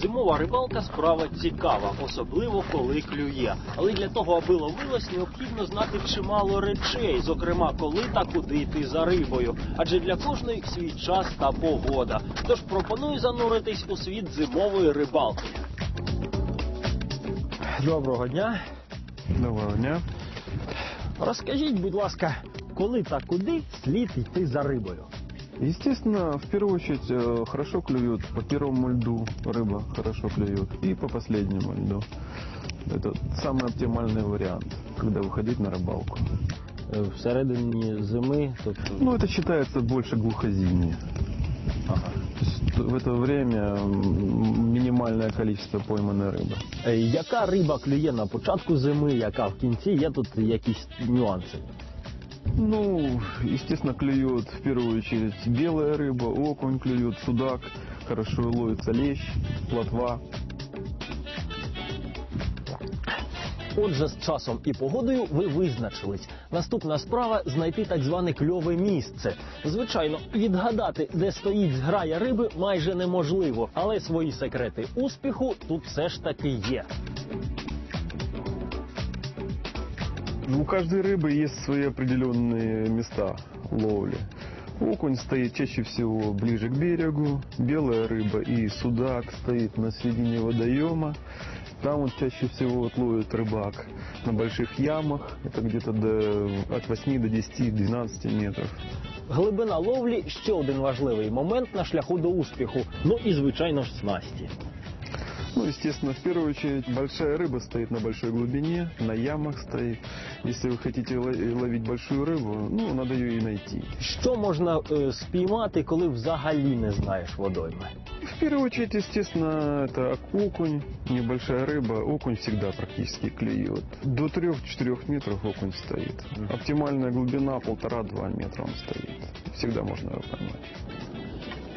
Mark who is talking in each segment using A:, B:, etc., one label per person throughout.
A: Зимова рибалка справа цікава, особливо коли клює. Але для того, аби ловилось, необхідно знати чимало речей, зокрема, коли та куди йти за рибою. Адже для кожної свій час та погода. Тож пропоную зануритись у світ зимової рибалки. Доброго дня.
B: Доброго дня.
A: Розкажіть, будь ласка, коли та куди слід йти за рибою?
B: Естественно, в первую очередь э, хорошо клюют по первому льду рыба хорошо клюет и по последнему льду. Это самый оптимальный вариант, когда выходить на рыбалку.
A: Е, Всередині зими, тобто
B: Ну, это считается больше глухозимье.
A: ага.
B: То есть в это время м, минимальное количество пойманной рыбы.
A: Е, Яка риба клює на початку зими, яка в кінці, є тут якісь нюанси?
B: Ну, естественно, клюет в первую очередь белая рыба, окунь клюет, судак, хорошо ловится лещ, плотва.
A: Отже, з часом і погодою ви визначились. Наступна справа знайти так зване кльове місце. Звичайно, відгадати, де стоїть зграя риби, майже неможливо, але свої секрети успіху тут все ж таки є.
B: Ну, У каждой рыбы есть свои определенные места ловли. Окунь стоит чаще всего ближе к берегу, белая рыба и судак стоит на середине водоема. Там вот чаще всего вот ловит рыбак на больших ямах, это где-то до, от 8 до 10-12 метров.
A: Глибина ловлі ще один важливий момент на шляху до успіху. Ну і звичайно ж снасті.
B: Ну, естественно, в первую очередь большая рыба стоит на большой глубине, на ямах стоит. Если вы хотите ло- ловить большую рыбу, ну, надо ее и найти.
A: Що можна е, спіймати, коли взагалі не знаєш водойми?
B: В первую очередь, естественно, это окунь, небольшая рыба. Окунь всегда практически клюет. До 3-4 метров окунь стоит. Оптимальная глубина полтора-два метра он стоит. Всегда можно его поймать.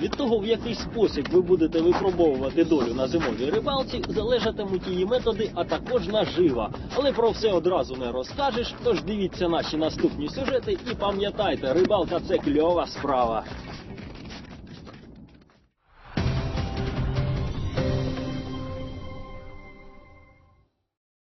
A: Від того, в який спосіб ви будете випробовувати долю на зимовій рибалці, залежатимуть її методи, а також нажива. Але про все одразу не розкажеш. Тож дивіться наші наступні сюжети і пам'ятайте, рибалка це кльова справа.